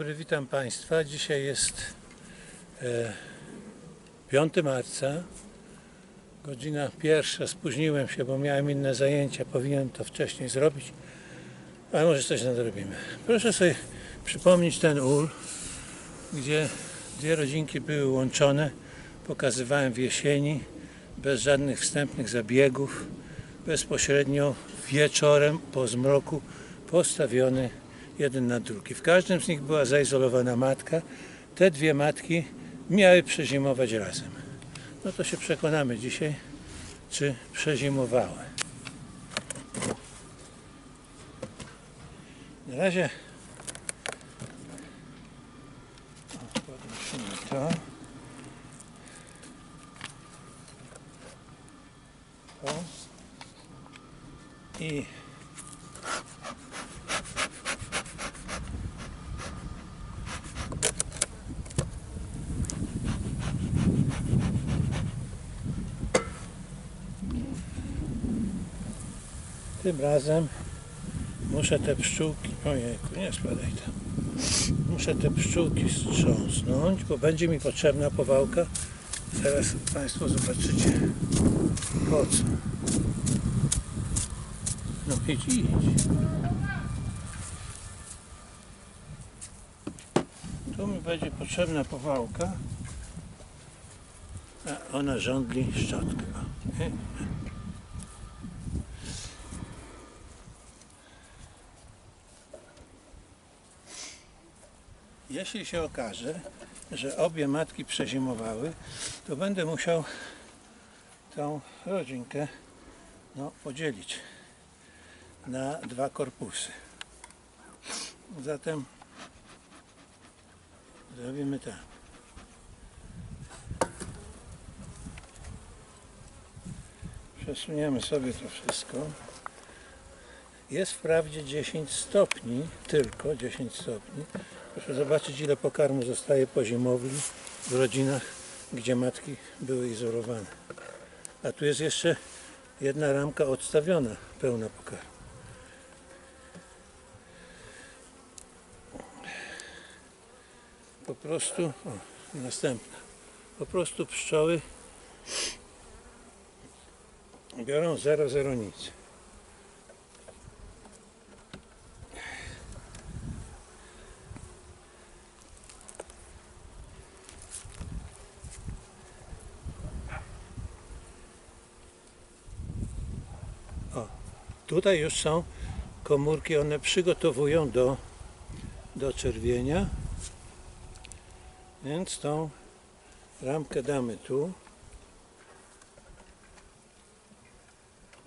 dobry, witam Państwa. Dzisiaj jest e, 5 marca, godzina pierwsza. Spóźniłem się, bo miałem inne zajęcia. Powinienem to wcześniej zrobić, ale może coś nadrobimy. Proszę sobie przypomnieć ten ul, gdzie dwie rodzinki były łączone. Pokazywałem w jesieni, bez żadnych wstępnych zabiegów, bezpośrednio wieczorem po zmroku postawiony jeden na drugi. W każdym z nich była zaizolowana matka. Te dwie matki miały przezimować razem. No to się przekonamy dzisiaj, czy przezimowały. Na razie podnosimy to. O. I Tym razem muszę te pszczółki, ojejku, nie spadaj tam. Muszę te pszczółki strząsnąć, bo będzie mi potrzebna powałka. Zaraz Państwo zobaczycie po co. No idź, idź. Tu mi będzie potrzebna powałka, a ona żądli szczotkę. Jeśli się okaże, że obie matki przezimowały, to będę musiał tą rodzinkę no, podzielić na dwa korpusy. Zatem zrobimy tak. Przesuniemy sobie to wszystko. Jest wprawdzie 10 stopni, tylko 10 stopni. Proszę zobaczyć ile pokarmu zostaje po zimowli w rodzinach, gdzie matki były izolowane. A tu jest jeszcze jedna ramka odstawiona, pełna pokarmu. Po prostu, o, następna. Po prostu pszczoły biorą 0,0 nic. Tutaj już są komórki, one przygotowują do, do czerwienia. Więc tą ramkę damy tu.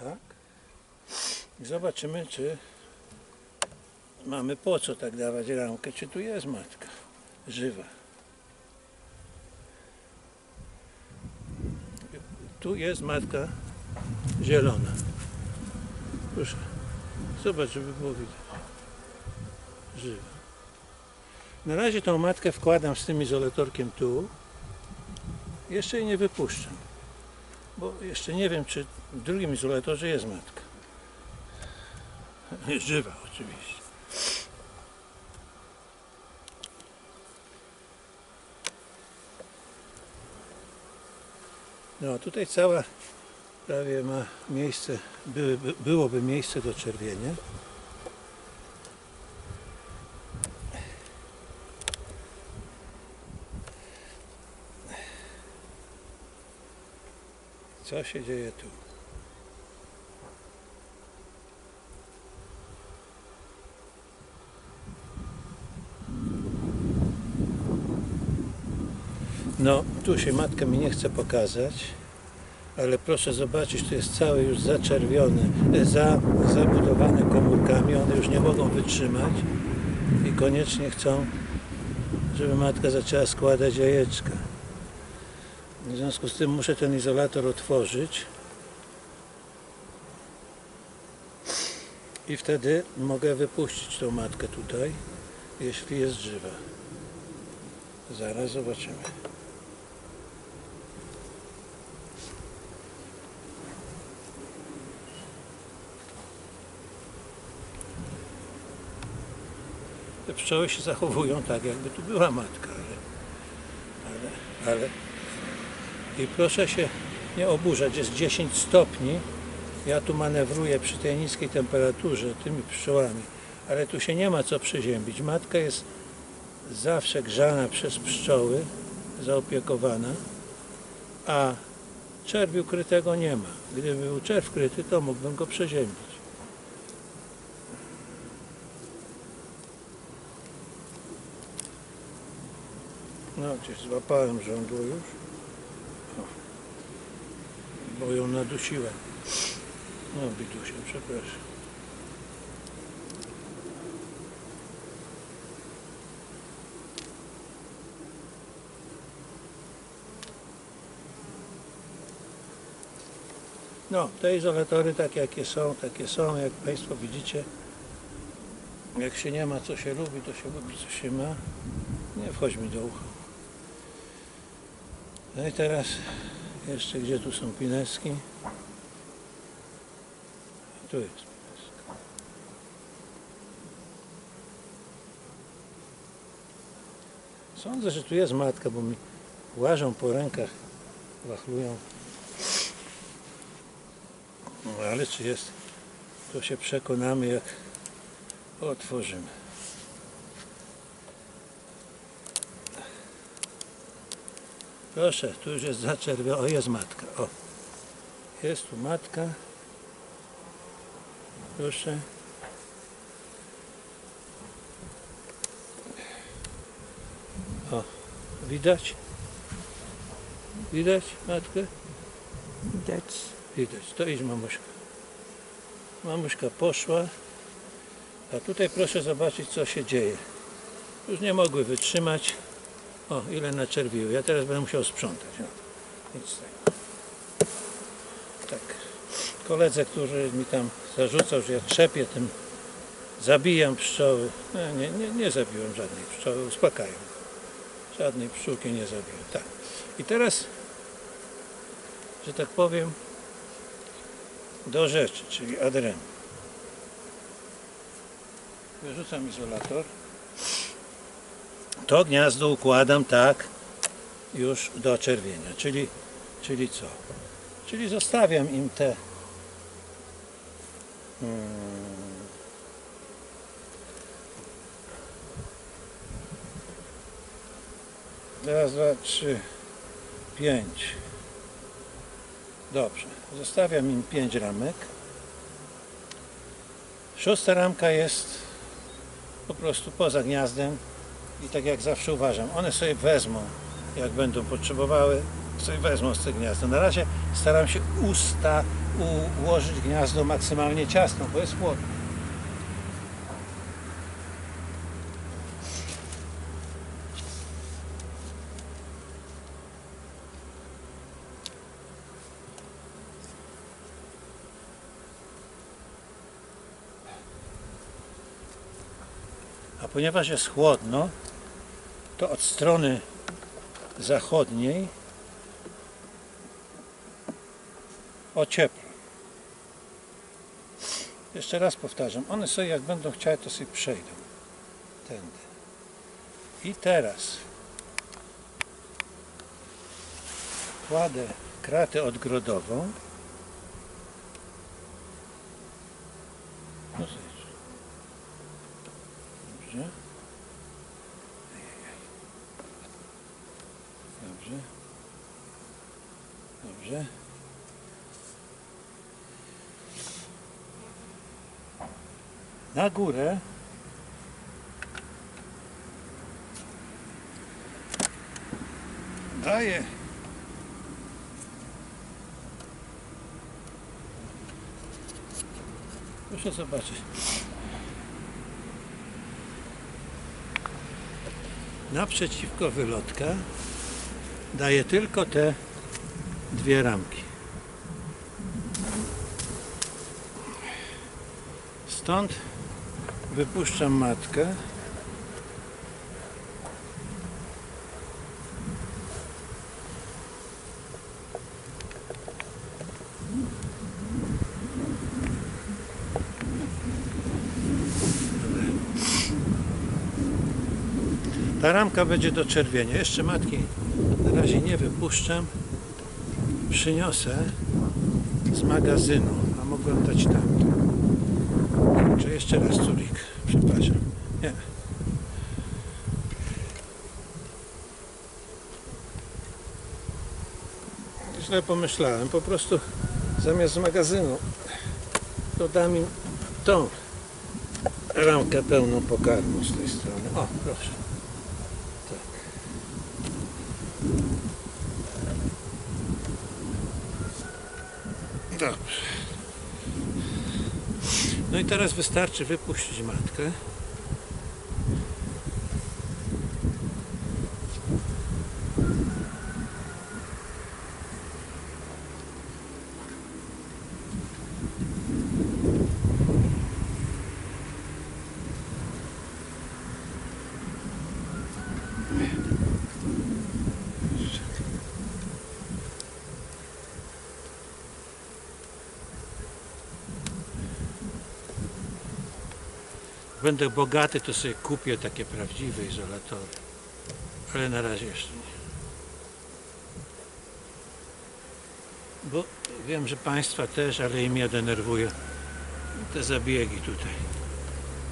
Tak. I zobaczymy, czy mamy po co tak dawać ramkę, czy tu jest matka żywa. Tu jest matka zielona. Proszę, zobacz, żeby było widać. Żywa. Na razie tą matkę wkładam z tym izolatorkiem tu. Jeszcze jej nie wypuszczam. Bo jeszcze nie wiem, czy w drugim izolatorze jest matka. Żywa oczywiście. No tutaj cała prawie ma miejsce, by, by, byłoby miejsce do czerwienia. Co się dzieje tu? No, tu się matka mi nie chce pokazać ale proszę zobaczyć, to jest całe już zaczerwione, e, za, zabudowane komórkami, one już nie mogą wytrzymać i koniecznie chcą, żeby matka zaczęła składać jajeczka. W związku z tym muszę ten izolator otworzyć i wtedy mogę wypuścić tą matkę tutaj, jeśli jest żywa. Zaraz zobaczymy. Pszczoły się zachowują tak, jakby tu była matka, ale, ale, ale i proszę się nie oburzać, jest 10 stopni, ja tu manewruję przy tej niskiej temperaturze tymi pszczołami, ale tu się nie ma co przeziębić. Matka jest zawsze grzana przez pszczoły, zaopiekowana, a czerwiu krytego nie ma. Gdyby był czerw kryty, to mógłbym go przeziębić. No, gdzieś złapałem żądło już. Bo ją nadusiłem. No, bidusie, przepraszam. No, te izolatory tak jakie są, takie są, jak Państwo widzicie. Jak się nie ma, co się lubi, to się lubi, co się ma. Nie wchodź mi do ucha. No i teraz jeszcze gdzie tu są pineski? Tu jest pineska. Sądzę, że tu jest matka, bo mi łażą po rękach, wachlują. No ale czy jest, to się przekonamy jak otworzymy. Proszę, tu już jest zaczerwione. O, jest matka. O, jest tu matka. Proszę. O, widać? Widać matkę? Widać. Widać. To idź mamuśka. Mamuśka poszła. A tutaj proszę zobaczyć co się dzieje. Już nie mogły wytrzymać. O, ile naczerwiły. Ja teraz będę musiał sprzątać. O, nic tego. Tak. Koledze, który mi tam zarzucał, że ja trzepię tym, zabijam pszczoły. No, nie, nie, nie zabiłem żadnej pszczoły, uspokajam. Żadnej pszczółki nie zabiłem. Tak. I teraz, że tak powiem, do rzeczy, czyli adrem. Wyrzucam izolator. To gniazdo układam tak już do czerwienia, czyli, czyli co? Czyli zostawiam im te mm, raz, dwa, trzy, pięć. Dobrze. Zostawiam im pięć ramek. Szósta ramka jest po prostu poza gniazdem i tak jak zawsze uważam, one sobie wezmą, jak będą potrzebowały, sobie wezmą z tego gniazda. Na razie staram się usta ułożyć gniazdo maksymalnie ciasno, bo jest chłodno. Ponieważ jest chłodno, to od strony zachodniej ociepla. Jeszcze raz powtarzam, one sobie jak będą chciały, to sobie przejdą tędy. I teraz kładę kratę odgrodową. No zejdź. Dobrze. Ejejej. Dobrze. Dobrze. Na górę daję Proszę zobaczyć. Naprzeciwko wylotka daję tylko te dwie ramki. Stąd wypuszczam matkę. Ta ramka będzie do czerwienia. Jeszcze matki na razie nie wypuszczam. Przyniosę z magazynu, a mogłem dać tam. Czy jeszcze raz culik, przepraszam. Nie. Źle pomyślałem, po prostu zamiast magazynu to dam im tą ramkę pełną pokarmu z tej strony. O, proszę. Tak. Dobrze. No i teraz wystarczy wypuścić matkę. Będę bogaty, to sobie kupię takie prawdziwe izolatory. Ale na razie jeszcze nie. Bo wiem, że Państwa też, ale i mnie denerwuje te zabiegi tutaj.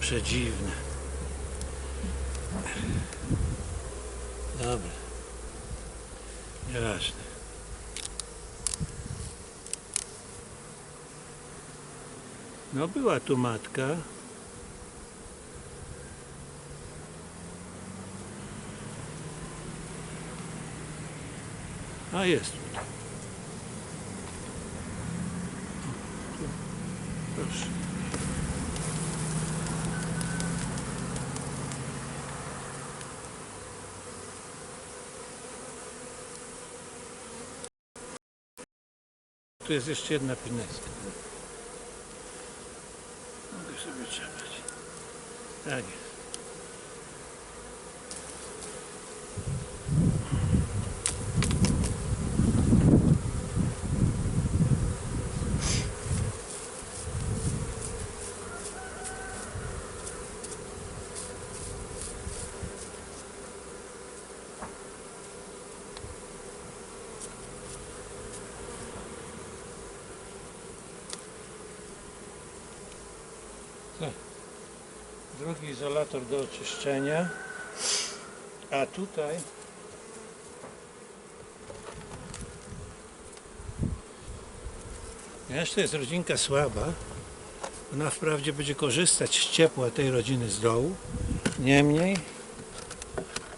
Przedziwne. Dobra. Nieważne. No była tu matka. A jest. Proszę. Tu jest jeszcze jedna pineska. Mogę sobie trzymać. Tak jest. Drugi izolator do oczyszczenia. A tutaj ponieważ to jest rodzinka słaba. Ona wprawdzie będzie korzystać z ciepła tej rodziny z dołu. Niemniej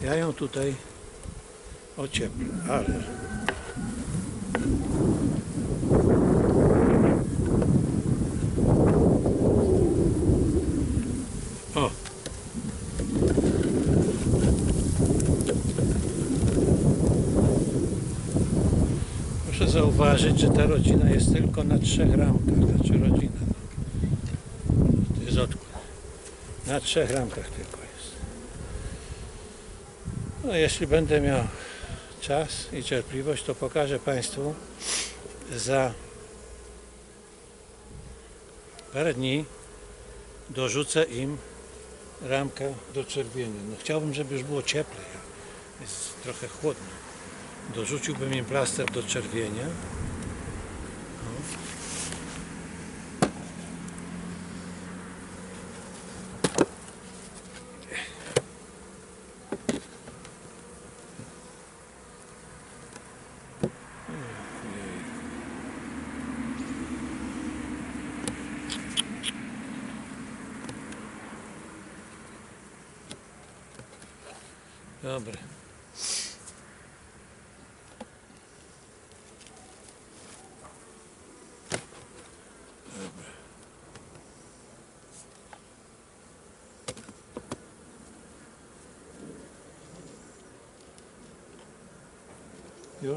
ja ją tutaj ocieplę ale zauważyć, że ta rodzina jest tylko na trzech ramkach, znaczy rodzina. No. To jest odkład. Na trzech ramkach tylko jest. No jeśli będę miał czas i cierpliwość, to pokażę Państwu za parę dni dorzucę im ramkę do czerwienia. No chciałbym, żeby już było cieplej. Jest trochę chłodno. Dorzuciłbym im plaster do czerwienia. Dobra.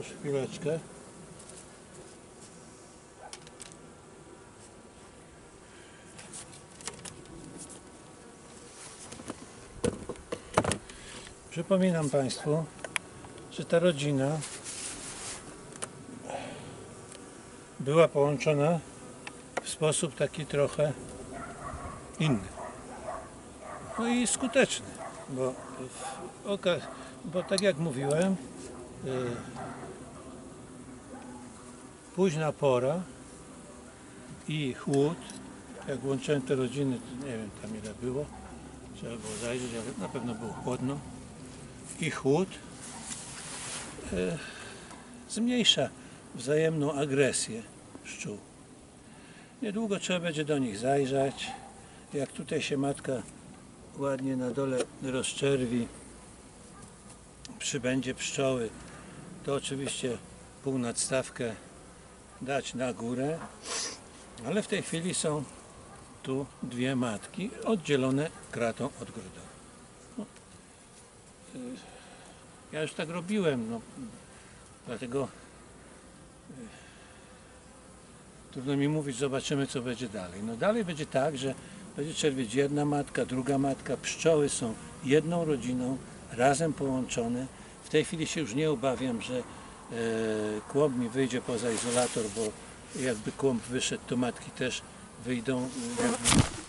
Już, chwileczkę. Przypominam Państwu, że ta rodzina była połączona w sposób taki trochę inny. No i skuteczny, Bo, w bo tak jak mówiłem, y, późna pora i chłód, jak łączyłem te rodziny, nie wiem tam ile było, trzeba było zajrzeć, ale na pewno było chłodno i chłód y, zmniejsza wzajemną agresję pszczół. Niedługo trzeba będzie do nich zajrzeć. Jak tutaj się matka ładnie na dole rozczerwi, przybędzie pszczoły, to oczywiście pół nadstawkę dać na górę, ale w tej chwili są tu dwie matki oddzielone kratą od grudą. No, y, ja już tak robiłem, no, dlatego Trudno mi mówić, zobaczymy co będzie dalej. No dalej będzie tak, że będzie czerwieć jedna matka, druga matka, pszczoły są jedną rodziną, razem połączone. W tej chwili się już nie obawiam, że kłąb mi wyjdzie poza izolator, bo jakby kłąb wyszedł, to matki też wyjdą, e,